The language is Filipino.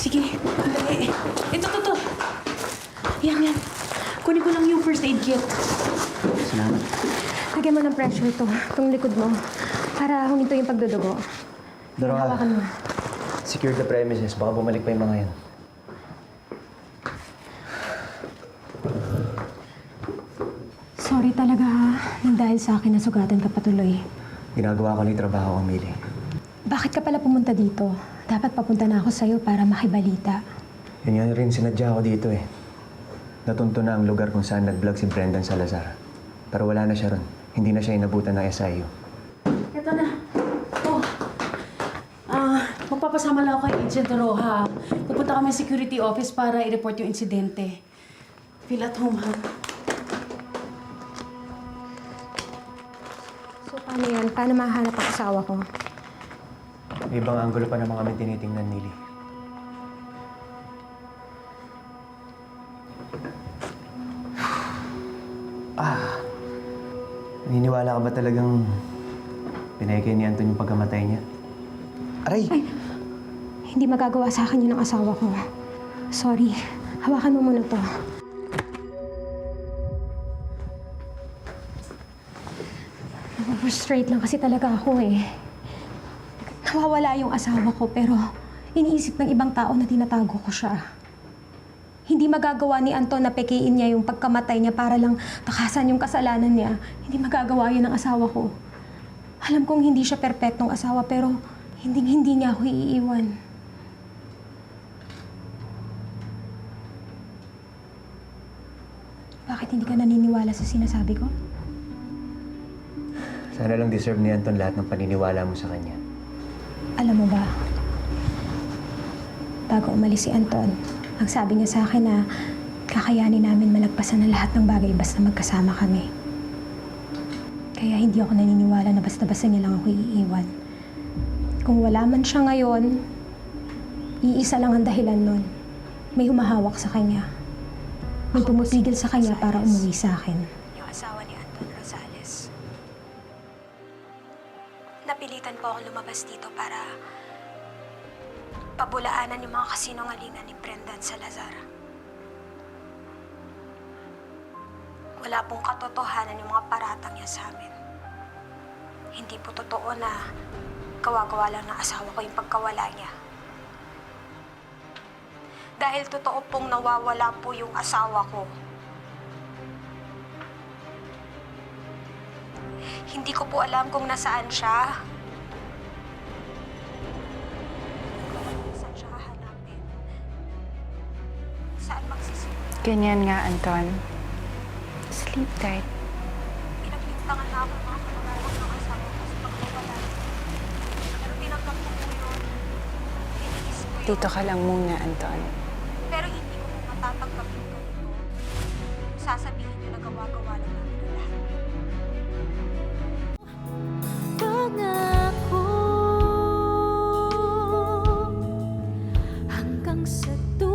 Sige, dali. Ito, ito, ito. Yan, yan. Kunin ko lang yung first aid kit. Salamat. Lagyan mo ng pressure ito, itong likod mo, para huminto yung pagdudugo. Dora, mo. secure the premises. Baka bumalik pa yung mga yan. Sorry talaga ha, nang dahil sa akin nasugatan ka patuloy. Ginagawa ko lang yung trabaho Mili. Bakit ka pala pumunta dito? Dapat papunta na ako sa'yo para makibalita. Yun nga rin sinadya ko dito eh. Natunto na ang lugar kung saan nag-vlog si Brendan Salazar. Pero wala na siya ron. Hindi na siya inabutan ng SIU. Ito na. Oh. Ah, magpapasama lang ako kay Agent Roja. Pupunta kami sa security office para i-report yung insidente. Feel at home, ha? So paano yan? Paano mahanap ang asawa ko? May ibang anggulo pa naman kami tinitingnan, Mili. Ah, naniniwala ka ba talagang pinayakay ni Anton yung pagkamatay niya? Aray! Hindi magagawa sa akin yun ng asawa ko. Sorry. Hawakan mo muna to. Frustrate lang kasi talaga ako eh. Nawawala yung asawa ko pero iniisip ng ibang tao na tinatago ko siya. Hindi magagawa ni Anton na pekein niya yung pagkamatay niya para lang takasan yung kasalanan niya. Hindi magagawa yun ng asawa ko. Alam kong hindi siya perpektong asawa pero hindi hindi niya ako iiwan. Bakit hindi ka naniniwala sa sinasabi ko? Sana lang deserve ni Anton lahat ng paniniwala mo sa kanya. Alam mo ba, bago umalis si Anton, ang sabi niya sa akin na kakayanin namin malagpasan ang lahat ng bagay basta magkasama kami. Kaya hindi ako naniniwala na basta-basta niya lang ako iiwan. Kung wala man siya ngayon, iisa lang ang dahilan nun. May humahawak sa kanya. May pumipigil sa kanya para umuwi sa akin. Napilitan po akong lumabas dito para pabulaanan yung mga kasinungalingan ni Brendan Salazar. Wala pong katotohanan yung mga paratang niya sa amin. Hindi po totoo na kawa-gawa lang ng asawa ko yung pagkawala niya. Dahil totoo pong nawawala po yung asawa ko. Hindi ko po alam kung nasaan siya. Saan siya hahanapin? Saan magsisimula? Ganyan nga, Anton. Sleep tight. Pinagbintangan na ako ng mga kamag-anak ng asawa ko sa pagkawala. Pero tinanggap ko po yun. Tiniis ko yun. Dito ka lang muna, Anton. sa.